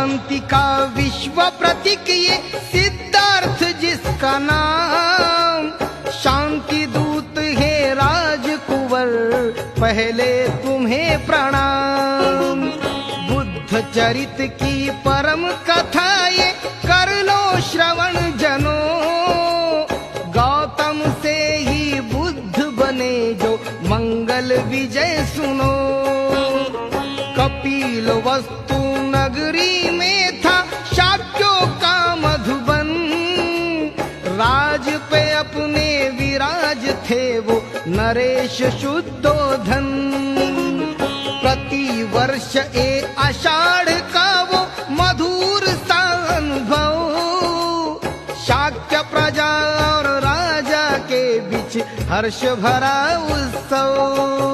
शांति का विश्व प्रतीक, ये सिद्धार्थ जिसका नाम। शांति दूत है राजकुंवर, पहले तुम्हें प्रणाम। बुद्ध चरित की परम कथा, ये कर लो श्रवण जनो। गौतम से ही बुद्ध बने, जो मंगल विजय सुनो। कपिल वस्तु नगरी में था शाक्यों का मधुबन। राज पे अपने विराज थे वो नरेश शुद्धोधन। प्रति वर्ष ए आषाढ़ का वो मधुर सा अनुभव। शाक्य प्रजा और राजा के बीच हर्ष भरा उत्सव।